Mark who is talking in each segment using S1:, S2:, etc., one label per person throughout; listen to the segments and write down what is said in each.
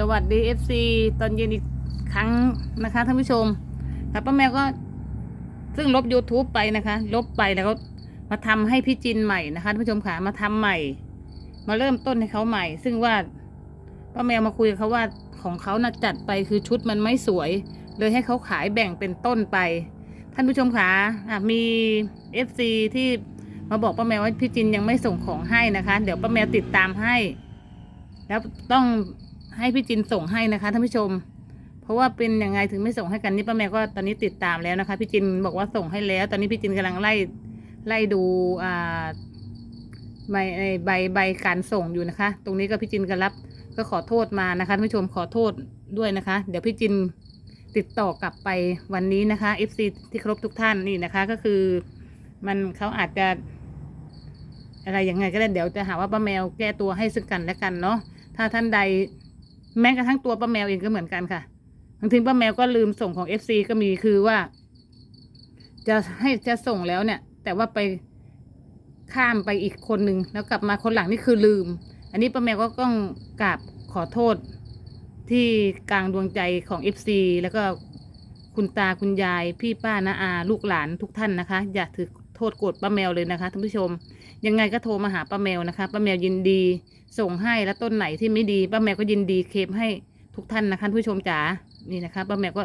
S1: สวัสดี FC ตอนเย็นอีกครั้งนะคะท่านผู้ชมค่ะป้าแมวก็ซึ่งลบ YouTube ไปนะคะ ลบไปแล้วก็มาทำให้พี่จินใหม่นะคะท่านผู้ชมค่ะมาทำใหม่ มาเริ่มต้นให้เขาใหม่ ซึ่งว่าป้าแมวมาคุยกับเขาว่าของเขาน่ะจัดไปคือชุดมันไม่สวย เลยให้เขาขายแบ่งเป็นต้นไป ท่านผู้ชมค่ะอะมี FC ที่มาบอกป้าแมวว่าพี่จินยังไม่ส่งของให้นะคะ เดี๋ยวป้าแมวติดตามให้ แล้วต้อง ให้พี่จินส่งให้นะคะท่านผู้ชม เพราะว่าเป็นยังไงถึงไม่ส่งให้กันนี่ป้าแมวก็ตอนนี้ติดตามแล้วนะคะ พี่จินบอกว่าส่งให้แล้ว ตอนนี้พี่จินกำลังไล่ไล่ดูอ่าใบใบใบการส่งอยู่นะคะ ตรงนี้ก็พี่จินก็รับก็ขอโทษมานะคะท่านผู้ชมขอโทษด้วยนะคะ เดี๋ยวพี่จินติดต่อกลับไปวันนี้นะคะ FC ที่ครพทุกท่านนี่นะคะ ก็คือมันเขาอาจจะ อะไรยังไงก็ได้เดี๋ยวจะหาว่าป้าแมวแก้ตัวให้ซึ่งกันและกันเนาะถ้าท่านใด แม้กระทั่งตัวป้าแมวเองก็เหมือนกันค่ะบางทีป้าแมวก็ลืมส่งของเอฟซีก็มีคือว่า จะให้จะส่งแล้วเนี่ย แต่ว่าไปข้ามไปอีกคนหนึ่งแล้วกลับมาคนหลังนี่คือลืม อันนี้ป้าแมวก็ต้องกราบขอโทษ ที่กลางดวงใจของเอฟซีแล้วก็คุณตาคุณยาย พี่ป้านาอา ลูกหลานทุกท่านนะคะ อย่าถือโทษโกรธป้าแมวเลยนะคะท่านผู้ชม ยังไงก็โทรมาหาป้าแมวนะคะป้าแมวยินดีส่งให้แล้วต้นไหนที่ไม่ดีป้าแมวก็ยินดีเคลมให้ทุกท่านนะคะผู้ชมจ๋านี่นะคะป้าแมวก็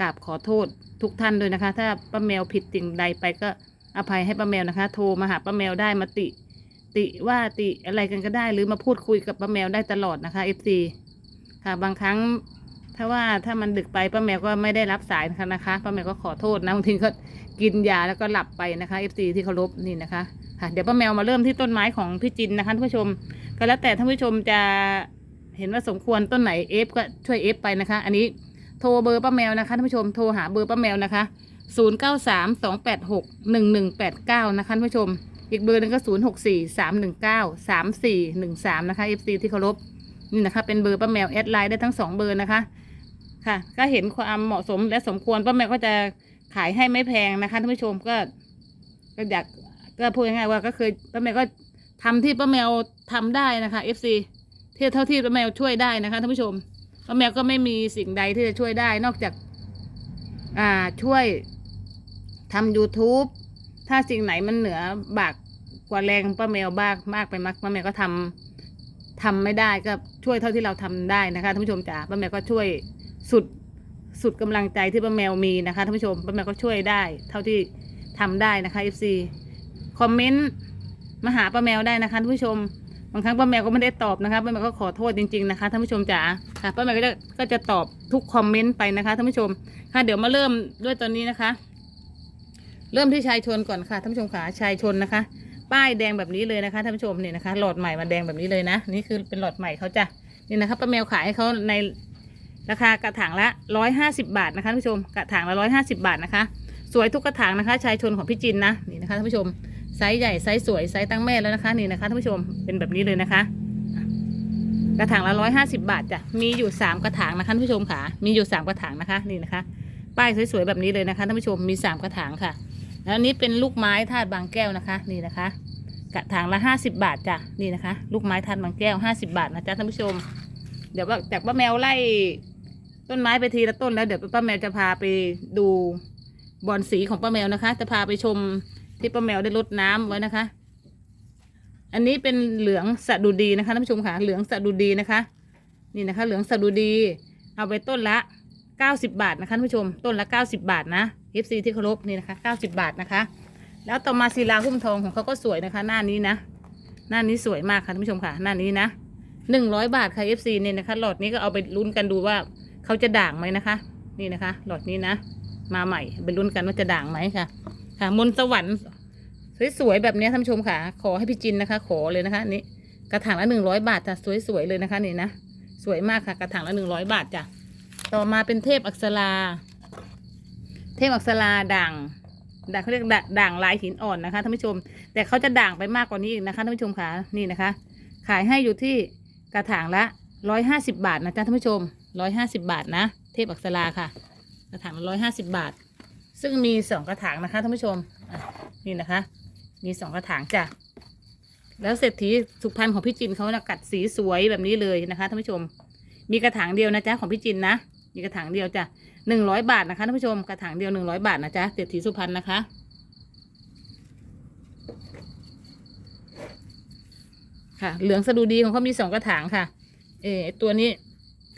S1: กราบขอโทษทุกท่านด้วยนะคะ ถ้าป้าแมวผิดสิ่งใดไปก็อภัยให้ป้าแมวนะคะ โทรมาหาป้าแมวได้มาติ ติว่าติอะไรกันก็ได้ หรือมาพูดคุยกับป้าแมวได้ตลอดนะคะ FC ค่ะบางครั้งถ้าว่าถ้ามันดึกไปป้าแมวก็ไม่ได้รับสายนะคะป้าแมวก็ขอโทษนะบางทีก็กินยาแล้วก็หลับไปนะคะ FC ที่เคารพนี่นะคะ ค่ะเดี๋ยวป้าแมวมาเริ่มที่ต้นไม้ของพี่จินนะคะท่านผู้ชม ก็แล้วแต่ท่านผู้ชมจะเห็นว่าสมควรต้นไหนเอฟก็ช่วยเอฟไปนะคะ อันนี้โทรเบอร์ป้าแมวนะคะท่านผู้ชมโทรหาเบอร์ป้าแมวนะคะศูนย์เก้าสามสองแปดหกหนึ่งหนึ่งแปดเก้านะคะท่านผู้ชม อีกเบอร์หนึงก็ศูนย์หกสี่สามหนึ่งก้าสามสี่หนึ่งสามนะคะเอฟซีที่เคารพนี่นะคะเป็นเบอร์ป้าแมวแอดไลน์ได้ทั้งสองเบอร์นะคะค่ะ ก็เห็นความเหมาะสมและสมควรป้าแมวก็จะขายให้ไม่แพงนะคะท่านผู้ชมก็ก็อยาก ก็พูดง่ายๆว่าก็เคยป้าแมวก็ทำที่ป้าแมวทำได้นะคะ FC ที่เท่าที่ป้าแมวช่วยได้นะคะท่านผู้ชมป้าแมวก็ไม่มีสิ่งใดที่จะช่วยได้นอกจาก อ่าช่วยทำ YouTube ถ้าสิ่งไหนมันเหนือบากกว่าแรงป้าแมวบ้างมากไปมากป้าแมวก็ทำทำไม่ได้ก็ช่วยเท่าที่เราทำได้นะคะท่านผู้ชมจ๋าป้าแมวก็ช่วยสุดสุดกำลังใจที่ป้าแมวมีนะคะท่านผู้ชมป้าแมวก็ช่วยได้ เท่าที่ทำได้นะคะ FC คอมเมนต์มาหาป้าแมวได้นะคะท่านผู้ชม บางครั้งป้าแมวก็ไม่ได้ตอบนะคะป้าแมวก็ขอโทษจริงๆนะคะท่านผู้ชมจ๋าค่ะป้าแมวก็จะก็จะตอบทุกคอมเมนต์ไปนะคะท่านผู้ชม ค่ะเดี๋ยวมาเริ่มด้วยตอนนี้นะคะ เริ่มที่ชายชนก่อนค่ะท่านผู้ชมขาชายชนนะคะ ป้ายแดงแบบนี้เลยนะคะท่านผู้ชมเนี่ยนะคะ หลอดใหม่มาแดงแบบนี้เลยนะ นี่คือเป็นหลอดใหม่เขาจ้ะนี่นะคะป้าแมวขายให้เขาในราคากระถางละร้อยห้าสิบาทนะคะท่านผู้ชมกระถางละร้อยห้าสิบาทนะคะ สวยทุกกระถางนะคะ ชายชนของพี่จินนะนี่นะคะท่านผู้ชม ไซส์ใหญ่ไซส์สวยไซส์ตั้งแม่แล้วนะคะนี่นะคะท่านผู้ชมเป็นแบบนี้เลยนะคะ กระถางละร้อยห้าสิบาทจ้ะมีอยู่สามกระถางนะคะท่านผู้ชมค่ะมีอยู่สามกระถางนะคะนี่นะคะ ป้ายสวยๆแบบนี้เลยนะคะท่านผู้ชมมีสามกระถางค่ะ แล้วนี้เป็นลูกไม้ธาตุบางแก้วนะคะ นี่นะคะ กระถางละห้าสิบาทจ้ะนี่นะคะ ลูกไม้ธาตุบางแก้วห้าสิบาทนะจ๊ะท่านผู้ชม เดี๋ยวว่าจากป้าแมวไล่ต้นไม้ไปทีละต้นแล้วเดี๋ยวป้าแมวจะพาไปดูบอนสีของป้าแมวนะคะ จะพาไปชม ที่ป้าแมวได้รดน้ำไว้นะคะ อันนี้เป็นเหลืองสะดุดีนะคะท่านผู้ชมค่ะเหลืองสะดุดีนะคะ นี่นะคะ เหลืองสะดุดี เอาไปต้นละเก้าสิบบาทนะคะท่านผู้ชม ต้นละเก้าสิบบาทนะ FC ที่เคารพนี่นะคะเก้าสิบบาทนะคะ แล้วต่อมาศิลาหุ้มทองของเขาก็สวยนะคะ หน้านี้นะ หน้านี้สวยมากค่ะท่านผู้ชมค่ะ หน้านี้นะหนึ่งร้อยบาทค่ะ FC เนี่ยนะคะ หลอดนี้ก็เอาไปลุ้นกันดูว่าเขาจะด่างไหมนะคะ นี่นะคะ หลอดนี้นะ มาใหม่ไปลุ้นกันว่าจะด่างไหมค่ะ ค่ะ มนต์สวรรค์สวยๆแบบนี้ท่านชมค่ะ ขอให้พี่จินนะคะ ขอเลยนะคะนี่กระถางละหนึ่งร้อยบาทจ้ะสวยๆเลยนะคะนี่นะสวยมากค่ะ กระถางละหนึ่งร้อยบาทจ้ะต่อมาเป็นเทพอักษรา เทพอักษราด่างด่างเขาเรียกด่าด่างลายหินอ่อนนะคะท่านผู้ชม แต่เขาจะด่างไปมากกว่านี้อีกนะคะท่านผู้ชมค่ะนี่นะคะ ขายให้อยู่ที่กระถางละร้อยห้าสิบาทนะจ๊ะท่านผู้ชมร้อยห้าสิบาทนะ เทพอักษราค่ะ กระถางละร้อยห้าสิบาท ซึ่งมีสองกระถางนะคะท่านผู้ชมนี่นะคะ มีสองกระถางจ้ะแล้วเศรษฐีสุพรรณของพี่จินเขานะกัดสีสวยแบบนี้เลยนะคะท่านผู้ชม มีกระถางเดียวนะจ๊ะของพี่จินนะมีกระถางเดียวจ้ะหนึ่งร้อยบาทนะคะท่านผู้ชมกระถางเดียวหนึ่งร้อยบาทนะจ๊ะเศรษฐีสุพรรณนะคะค่ะเหลืองสะดุดีของเขามีสองกระถางค่ะ เออตัวนี้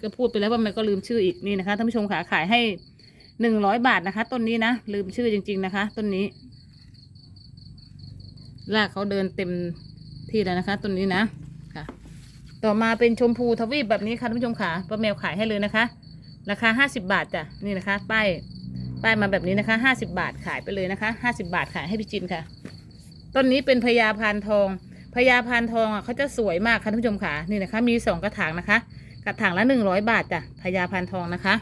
S1: ก็พูดไปแล้วว่ามันก็ลืมชื่ออีกนี่นะคะท่านผู้ชมขาขายให้ หนึ่งร้อยบาทนะคะ ต้นนี้นะลืมชื่อจริง ๆนะคะ ต้นนี้รากเขาเดินเต็มที่แล้วนะคะ ต้นนี้นะค่ะ ต่อมาเป็นชมพูทวีปแบบนี้ค่ะท่านผู้ชมขาป้าแมวขายให้เลยนะคะ ราคาห้าสิบาทจ้ะนี่นะคะ ป้ายป้ายมาแบบนี้นะคะห้าสิบาทขายไปเลยนะคะห้าสิบาทขายให้พี่จินค่ะ ต้นนี้เป็นพญาพานทองพญาพานทองอะเขาจะสวยมากค่ะท่านผู้ชมค่ะนี่นะคะ มีสองกระถางนะคะ กระถางละหนึ่งร้อยบาทจ้ะพญาพานทองนะคะ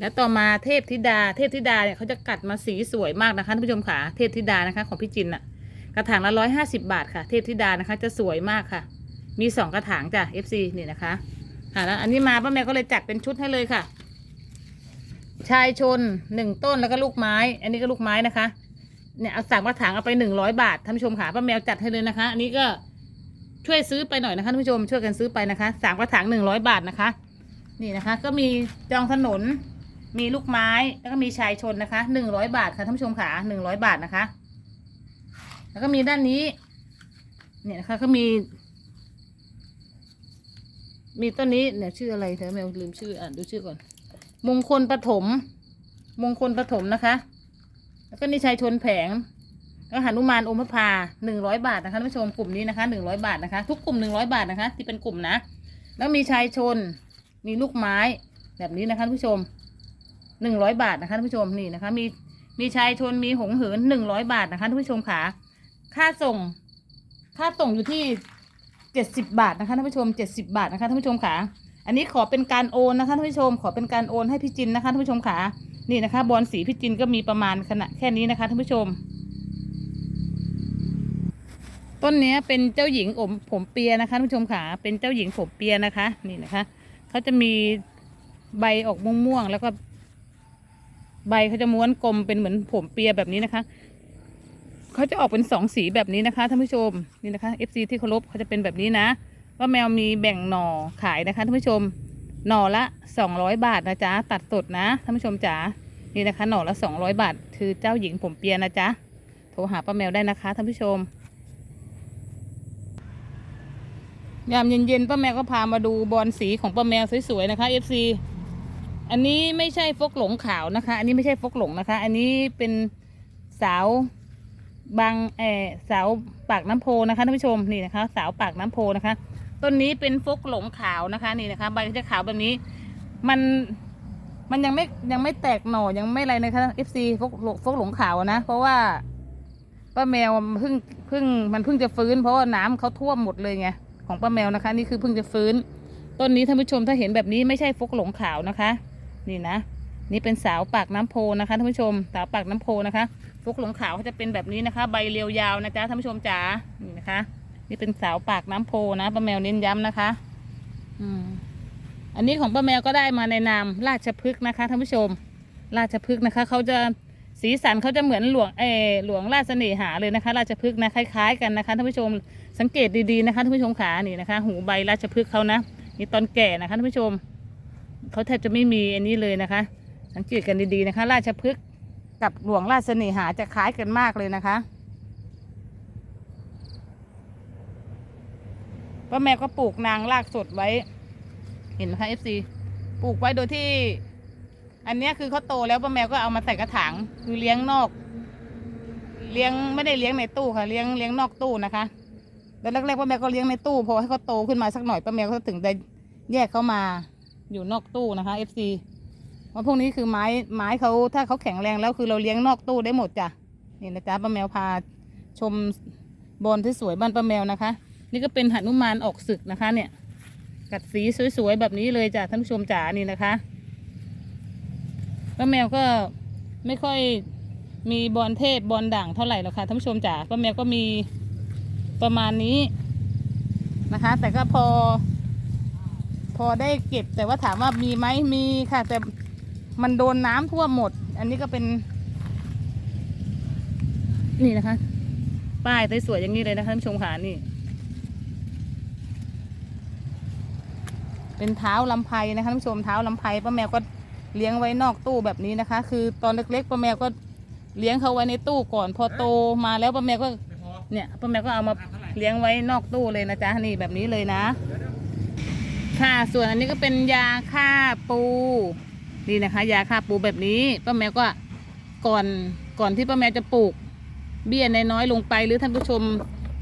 S1: แล้วต่อมาเทพธิดา เทพธิดาเนี่ยเขาจะกัดมาสีสวยมากนะคะท่านผู้ชมค่ะเทพธิดานะคะ ของพี่จินอะกระถางละร้อยห้าสิบาทค่ะ เทพธิดานะคะ จะสวยมากค่ะ มีสองกระถางจ้ะ FC นี่นะคะค่ะแล้วอันนี้มาป้าแม่ก็เลยจัดเป็นชุดให้เลยค่ะ ชายชนหนึ่งต้นแล้วก็ลูกไม้ อันนี้ก็ลูกไม้นะคะเนี่ยเอาสามกระถางเอาไปหนึ่งร้อยบาทท่านผู้ชมค่ะป้าแมวจัดให้เลยนะคะ อันนี้ก็ช่วยซื้อไปหน่อยนะคะท่านผู้ชมช่วยกันซื้อไปนะคะสามกระถางหนึ่งร้อยบาทนะคะ นี่นะคะ ก็มีจองถนน มีลูกไม้แล้วก็มีชายชนนะคะหนึ่งร้อยบาทค่ะท่านผู้ชมค่ะหนึ่งร้อยบาทนะคะ แล้วก็มีด้านนี้ เนี่ยนะคะก็มี มีต้นนี้เนี่ยชื่ออะไรเธอแมวลืมชื่ออ่านดูชื่อก่อน มงคลปฐมมงคลปฐมนะคะ แล้วก็นิชัยชนแผงแล้วหนุมานอมพระพาหนึ่งร้อยบาทนะคะท่านผู้ชมกลุ่มนี้นะคะหนึ่งร้อยบาทนะคะ ทุกกลุ่มหนึ่งร้อยบาทนะคะ ที่เป็นกลุ่มนะ แล้วมีชายชนมีลูกไม้แบบนี้นะคะท่านผู้ชม หนึ่งร้อยบาทนะคะท่านผู้ชมนี่นะคะ มีมีชายชนมีหงเหินหนึ่งร้อยบาทนะคะท่านผู้ชมค่ะค่าส่ง ค่าส่งอยู่ที่เจ็ดสิบบาทนะคะท่านผู้ชมเจ็ดสิบาทนะคะท่านผู้ชมค่ะอันนี้ขอเป็นการโอนนะคะท่านผู้ชม ขอเป็นการโอนให้พี่จินนะคะท่านผู้ชมค่ะนี่นะคะ บอลสีพี่จินก็มีประมาณขนาดแค่นี้นะคะท่านผู้ชม ต้นนี้เป็นเจ้าหญิงอมผมเปียนะคะท่านผู้ชมค่ะเป็นเจ้าหญิงผมเปียนะคะ นี่นะคะเขาจะมีใบออกม่วงๆแล้วก็ ใบเขาจะม้วนกลมเป็นเหมือนผมเปียแบบนี้นะคะเขาจะออกเป็นสองสีแบบนี้นะคะท่านผู้ชมนี่นะคะ FC ที่เคารพเขาจะเป็นแบบนี้นะ ว่าแมวมีแบ่งหน่อขายนะคะท่านผู้ชมหน่อละสองร้อยบาทนะจ๊ะตัดสดนะท่านผู้ชมจ๋านี่นะคะ หน่อละสองร้อยบาท คือเจ้าหญิงผมเปียนะจ๊ะโทรหาป้าแมวได้นะคะท่านผู้ชมยามเย็นๆป้าแมวก็พามาดูบอลสีของป้าแมวสวยๆนะคะ FC อันนี้ไม่ใช่ฟกหลงขาวนะคะ อันนี้ไม่ใช่ฟกหลงนะคะ อันนี้เป็นสาวบางเอสาวปากน้ำโพนะคะท่านผู้ชมนี่นะคะ สาวปากน้ำโพนะคะ ต้นนี้เป็นฟกหลงขาวนะคะนี่นะคะ ใบจะขาวแบบนี้ มันมันยังไม่ยังไม่แตกหน่อยังไม่อะไรนะคะ FC ฟกหลงฟกหลงขาวนะ เพราะว่าป้าแมวมันเพิ่งเพิ่งมันเพิ่งจะฟื้น เพราะว่าน้ำเขาท่วมหมดเลยไงของป้าแมวนะคะ นี่คือเพิ่งจะฟื้น ต้นนี้ท่านผู้ชมถ้าเห็นแบบนี้ไม่ใช่ฟกหลงขาวนะคะ นี่นะ นี่เป็นสาวปากน้ำโพนะคะท่านผู้ชม สาวปากน้ำโพนะคะฟุกหลงขาวเขาจะเป็นแบบนี้นะคะ ใบเรียวยาวนะจ๊ะท่านผู้ชมจ๋า นี่นะคะ นี่เป็นสาวปากน้ำโพนะป้าแมวเน้นย้ำนะคะ อืม อันนี้ของป้าแมวก็ได้มาในนามราชพฤกษ์นะคะท่านผู้ชม ราชพฤกษ์นะคะเขาจะสีสันเขาจะเหมือนหลวงเออหลวงราชเสน่หาเลยนะคะ ราชพฤกษ์นะคล้ายๆกันนะคะท่านผู้ชมสังเกตดีๆนะคะท่านผู้ชมขานี่นะคะ หูใบราชพฤกษ์เขานะนี่ตอนแก่นะคะท่านผู้ชม เขาแทบจะไม่มีอันนี้เลยนะคะ สังเกตกันดีๆนะคะ ราชพฤกษ์กับหลวงราชเสน่หาจะคล้ายกันมากเลยนะคะป้าแม่ก็ปลูกนางรากสดไว้ เห็นไหมคะเอฟซีปลูกไว้โดยที่ อันนี้คือเขาโตแล้วป้าแมวก็เอามาใส่กระถางคือเลี้ยงนอก เลี้ยงไม่ได้เลี้ยงในตู้ค่ะ เลี้ยงเลี้ยงนอกตู้นะคะแล้วแรกๆป้าแมวก็เลี้ยงในตู้พอให้เขาโตขึ้นมาสักหน่อยป้าแมวก็ถึงได้แยกเขามา อยู่นอกตู้นะคะ FC เพราะพวกนี้คือไม้ไม้เขาถ้าเขาแข็งแรงแล้วคือเราเลี้ยงนอกตู้ได้หมดจ้ะนี่นะจ๊ะป้าแมวพาชมบอลที่สวยบ้านป้าแมวนะคะ นี่ก็เป็นหนุมานออกศึกนะคะ เนี่ย กัดสีสวยๆแบบนี้เลยจ้ะท่านผู้ชมจ๋านี่นะคะป้าแมวก็ไม่ค่อยมีบอลเทพบอลด่างเท่าไหร่หรอกค่ะท่านผู้ชมจ๋าป้าแมวก็มีประมาณนี้นะคะ แต่ก็พอ พอได้เก็บแต่ว่าถามว่ามีไหมมีค่ะ แต่มันโดนน้ำท่วมหมด อันนี้ก็เป็น นี่นะคะ ป้ายสวยๆอย่างนี้เลยนะคะท่านผู้ชมค่ะนี่ เป็นเท้าลำไพนะคะท่านผู้ชมเท้าลำไพป้าแมวก็เลี้ยงไว้นอกตู้แบบนี้นะคะ คือตอนเล็กๆป้าแมวก็เลี้ยงเขาไว้ในตู้ก่อน พอโตมาแล้วป้าแมวก็เนี่ยป้าแมวก็เอามาเลี้ยงไว้นอกตู้เลยนะจ๊ะนี่แบบนี้เลยนะ ค่ะส่วนอันนี้ก็เป็นยาฆ่าปูนี่นะคะ ยาฆ่าปูแบบนี้ป้าแมวก็ก่อนก่อนที่ป้าแมวจะปลูก เบี้ยนน้อยลงไปหรือท่านผู้ชม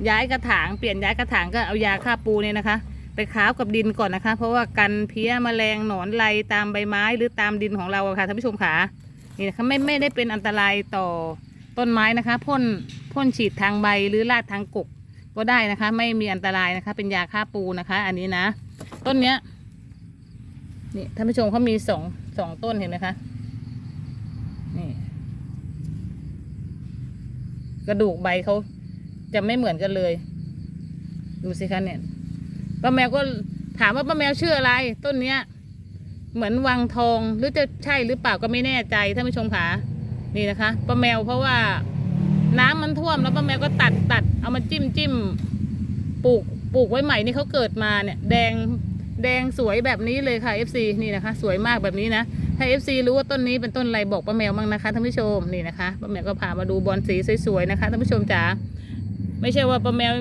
S1: ย้ายกระถางเปลี่ยนย้ายกระถางก็เอายาฆ่าปูเนี่ยนะคะ ไปค้าวกับดินก่อนนะคะ เพราะว่ากันเพี้ยแมลงหนอนไรตามใบไม้หรือตามดินของเราค่ะท่านผู้ชมขานี่นะคะไม่ไม่ได้เป็นอันตรายต่อต้นไม้นะคะพ่นพ่นฉีดทางใบหรือลาดทางกกก็ได้นะคะ ไม่มีอันตรายนะคะ เป็นยาฆ่าปูนะคะ อันนี้นะ ต้นเนี้ย นี่ท่านผู้ชมเขามีสองสองต้นเห็นไหมคะ นี่ กระดูกใบเขาจะไม่เหมือนกันเลย ดูสิคะเนี่ยป้าแมวก็ถามว่าป้าแมวชื่ออะไร ต้นเนี้ย เหมือนวังทองหรือจะใช่หรือเปล่าก็ไม่แน่ใจท่านผู้ชมค่ะนี่นะคะป้าแมวเพราะว่าน้ำมันท่วมแล้วป้าแมวก็ตัดตัดเอามาจิ้มจิ้มปลูก ปลูกไว้ใหม่นี่เขาเกิดมาเนี่ยแดงแดงสวยแบบนี้เลยค่ะ FC นี่นะคะ สวยมากแบบนี้นะถ้า FC รู้ว่าต้นนี้เป็นต้นอะไรบอกป้าแมวบ้างนะคะท่านผู้ชมนี่นะคะป้าแมวก็พามาดูบอลสีสวยๆนะคะท่านผู้ชมจ๋าไม่ใช่ว่าป้าแมว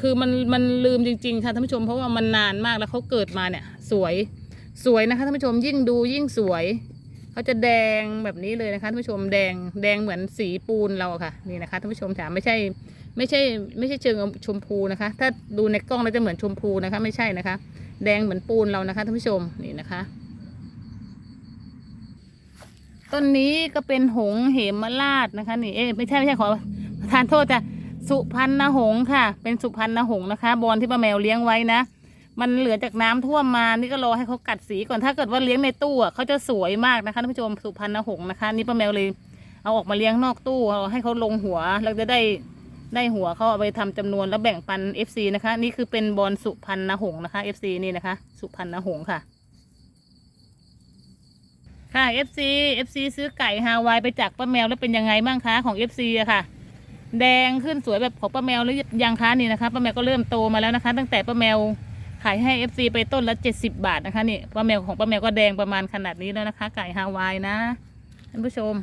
S1: คือมันมันลืมจริงๆค่ะท่านผู้ชมเพราะว่ามันนานมากแล้วเขาเกิดมาเนี่ย สวยสวยนะคะท่านผู้ชมยิ่งดูยิ่งสวยเขาจะแดงแบบนี้เลยนะคะท่านผู้ชมแดงแดงเหมือนสีปูนเราค่ะนี่นะคะท่านผู้ชมจ๋าไม่ใช่ ไม่ใช่ไม่ใช่เชิงชมพูนะคะ ถ้าดูในกล้องแล้วจะเหมือนชมพูนะคะ ไม่ใช่นะคะ แดงเหมือนปูนเรานะคะท่านผู้ชมนี่นะคะ ต้นนี้ก็เป็นหงเหมราชนะคะ นี่เอ๊ไม่ใช่ไม่ใช่ขอทานโทษจ้ะสุพรรณหงค่ะ เป็นสุพรรณหงนะคะ บอลที่ป้าแมวเลี้ยงไว้นะมันเหลือจากน้ำท่วมมา นี่ก็รอให้เขากัดสีก่อน ถ้าเกิดว่าเลี้ยงในตู้อะเขาจะสวยมากนะคะท่านผู้ชมสุพรรณหงนะคะ นี่ป้าแมวเลย เอาออกมาเลี้ยงนอกตู้เอาให้เขาลงหัว เราจะได้ ได้หัวเขาเอาไปทำจำนวนแล้วแบ่งปัน FC นะคะ นี่คือเป็นบอลสุพรรณหงส์นะคะ FC นี่นะคะ สุพรรณหงส์ค่ะ ค่ะ FC FC ซื้อไก่ฮาวายไปจากป้าแมวแล้วเป็นยังไงบ้างคะของ FC อะค่ะ แดงขึ้นสวยแบบของป้าแมวหรือยังคะนี่นะคะป้าแมวก็เริ่มโตมาแล้วนะคะ ตั้งแต่ป้าแมวขายให้ FC ไปต้นละ 70 บาทนะคะนี่ป้าแมวของป้าแมวก็แดงประมาณขนาดนี้แล้วนะคะ ไก่ฮาวายนะท่านผู้ชม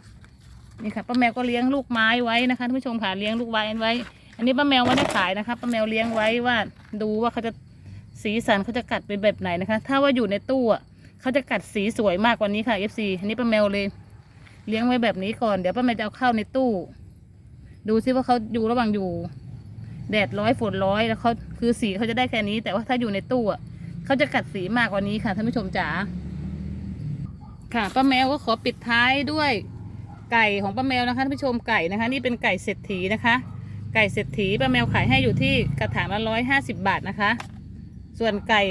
S1: นี่ค่ะป้าแมวก็เลี้ยงลูกไม้ไว้นะคะท่านผู้ชมค่ะเลี้ยงลูกไว้ไว้ อันนี้ป้าแมวไม่ได้ขายนะคะป้าแมวเลี้ยงไว้ว่าดูว่าเขาจะสีสันเขาจะกัดเป็นแบบไหนนะคะ ถ้าว่าอยู่ในตู้อะเขาจะกัดสีสวยมากกว่านี้ค่ะ FC อันนี้ป้าแมวเลย เลี้ยงไว้แบบนี้ก่อนเดี๋ยวป้าแมวจะเอาเข้าในตู้ ดูซิว่าเขาอยู่ระหว่างอยู่ แดดร้อยฝนร้อยแล้วเขาคือสีเขาจะได้แค่นี้ แต่ว่าถ้าอยู่ในตู้อะเขาจะกัดสีมากกว่านี้ค่ะท่านผู้ชมจ๋าค่ะป้าแมวก็ขอปิดท้ายด้วย ไก่ของป้าแมวนะคะท่านผู้ชมไก่นะคะ นี่เป็นไก่เศรษฐีนะคะ ไก่เศรษฐีป้าแมวขายให้อยู่ที่กระถางละร้อยห้าสิบบาทนะคะ ส่วนไก่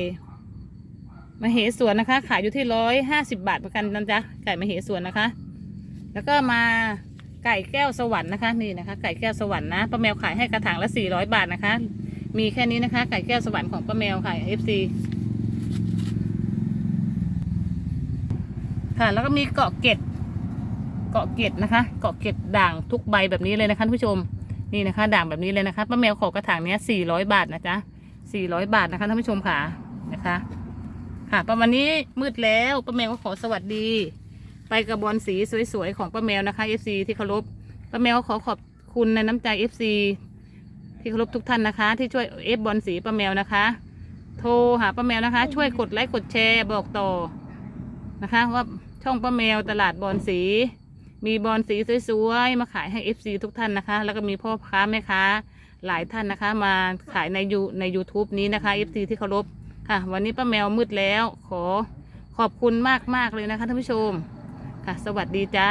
S1: มเหสวนนะคะ ขายอยู่ที่ร้อยห้าสิบบาทเหมือนกันนะจ๊ะไก่มเหสวนนะคะ แล้วก็มาไก่แก้วสวรรค์นะคะนี่นะคะ ไก่แก้วสวรรค์นะป้าแมวขายให้กระถางละสี่ร้อยบาทนะคะ มีแค่นี้นะคะ ไก่แก้วสวรรค์ของป้าแมวค่ะ FC ค่ะแล้วก็มีเกาะเกร็ด เกาะเกร็ดนะคะ เกาะเกร็ดด่างทุกใบแบบนี้เลยนะคะท่านผู้ชมนี่นะคะ ด่างแบบนี้เลยนะคะป้าแมวขอกระถางเนี้ยสี่ร้อยบาทนะจ๊ะสี่ร้อยบาทนะคะท่านผู้ชมค่ะนะคะ ค่ะ ประมาณนี้มืดแล้วป้าแมวก็ขอสวัสดี ไปกับบอลสีสวยๆของป้าแมวนะคะ FC ที่เคารพป้าแมวขอขอบคุณในน้ำใจ FC ที่เคารพทุกท่านนะคะ ที่ช่วยเอฟบอลสีป้าแมวนะคะ โทรหาป้าแมวนะคะ ช่วยกดไลค์กดแชร์บอกต่อนะคะ ว่าช่องป้าแมวตลาดบอลสี มีบอลสีสวยๆมาขายให้ FC ทุกท่านนะคะ แล้วก็มีพ่อค้าแม่ค้าหลายท่านนะคะ มาขายในยูใน YouTube นี้นะคะ FC ที่เคารพค่ะ วันนี้ป้าแมวมืดแล้ว ขอขอบคุณมากๆเลยนะคะท่านผู้ชมค่ะ สวัสดีจ้า